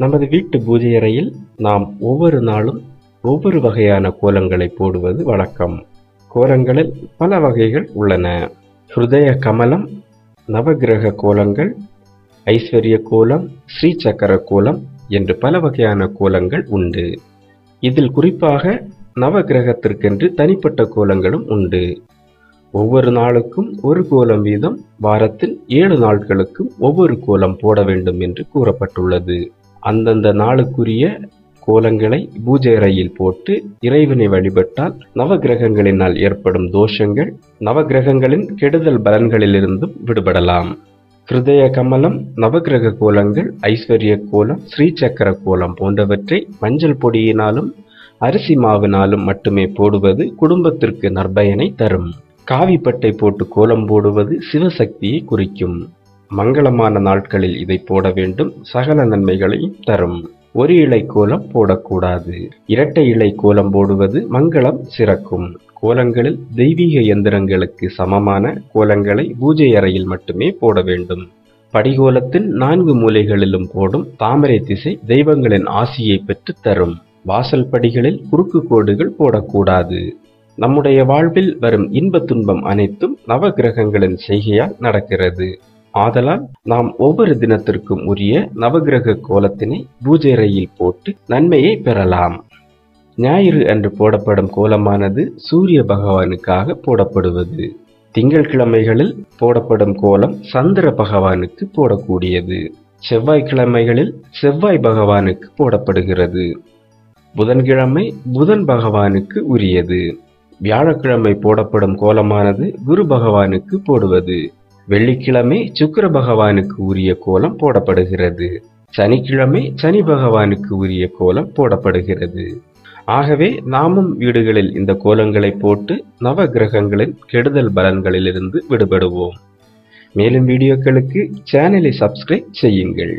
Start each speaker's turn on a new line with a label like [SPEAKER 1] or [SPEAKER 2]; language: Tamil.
[SPEAKER 1] நமது வீட்டு பூஜை அறையில் நாம் ஒவ்வொரு நாளும் ஒவ்வொரு வகையான கோலங்களை போடுவது வழக்கம். கோலங்களில் பல வகைகள் உள்ளன. ஹிருதய கமலம் நவகிரக கோலங்கள் ஐஸ்வர்ய கோலம் ஸ்ரீசக்கர கோலம் என்று பல வகையான கோலங்கள் உண்டு. இதில் குறிப்பாக நவகிரகத்திற்கென்று தனிப்பட்ட கோலங்களும் உண்டு. ஒவ்வொரு நாளுக்கும் ஒரு கோலம் வீதம் வாரத்தில் ஏழு நாட்களுக்கும் ஒவ்வொரு கோலம் போட வேண்டும் என்று கூறப்பட்டுள்ளது. அந்தந்த நாளுக்குரிய கோலங்களை பூஜை அறையில் போட்டு இறைவனை வழிபட்டால் நவகிரகங்களினால் ஏற்படும் தோஷங்கள் நவகிரகங்களின் கெடுதல் பலன்களிலிருந்தும் விடுபடலாம். ஹிருதய கமலம் நவகிரக கோலங்கள் ஐஸ்வர்ய கோலம் ஸ்ரீசக்கர கோலம் போன்றவற்றை மஞ்சள் பொடியினாலும் அரிசி மாவினாலும் மட்டுமே போடுவது குடும்பத்திற்கு நற்பயனை தரும். காவிப்பட்டை போட்டு கோலம் போடுவது சிவசக்தியை குறிக்கும். மங்களமான நாட்களில் இதை போட வேண்டும். சகல நன்மைகளையும் தரும். ஒரு இலை கோலம் போடக்கூடாது. இரட்டை இலை கோலம் போடுவது மங்களம் சிறக்கும். கோலங்களில் தெய்வீக எந்திரங்களுக்கு சமமான கோலங்களை பூஜை அறையில் மட்டுமே போட வேண்டும். படிகோலத்தின் நான்கு மூலைகளிலும் போடும் தாமரை திசை தெய்வங்களின் ஆசியை பெற்று தரும். வாசல் படிகளில் குறுக்கு கோடுகள் போடக்கூடாது. நம்முடைய வாழ்வில் வரும் இன்ப துன்பம் அனைத்தும் நவகிரகங்களின் செய்கையால் நடக்கிறது. ஆதலால் நாம் ஒவ்வொரு தினத்திற்கும் உரிய நவகிரக கோலத்தினை பூஜை அறையில் போட்டு நன்மையை பெறலாம். ஞாயிறு அன்று போடப்படும் கோலமானது சூரிய பகவானுக்காக போடப்படுவது. திங்கட்கிழமைகளில் போடப்படும் கோலம் சந்திர பகவானுக்கு போடக்கூடியது. செவ்வாய்க்கிழமைகளில் செவ்வாய் பகவானுக்கு போடப்படுகிறது. புதன்கிழமை புதன் பகவானுக்கு உரியது. வியாழக்கிழமை போடப்படும் கோலமானது குரு பகவானுக்கு போடுவது. வெள்ளிக்கிழமை சுக்கிர பகவானுக்கு உரிய கோலம் போடப்படுகிறது. சனிக்கிழமை சனி பகவானுக்கு உரிய கோலம் போடப்படுகிறது. ஆகவே நாமும் வீடுகளில் இந்த கோலங்களை போட்டு நவ கிரகங்களின் கெடுதல் பலன்களிலிருந்து விடுபடுவோம். மேலும் வீடியோக்களுக்கு சேனலை சப்ஸ்கிரைப் செய்யுங்கள்.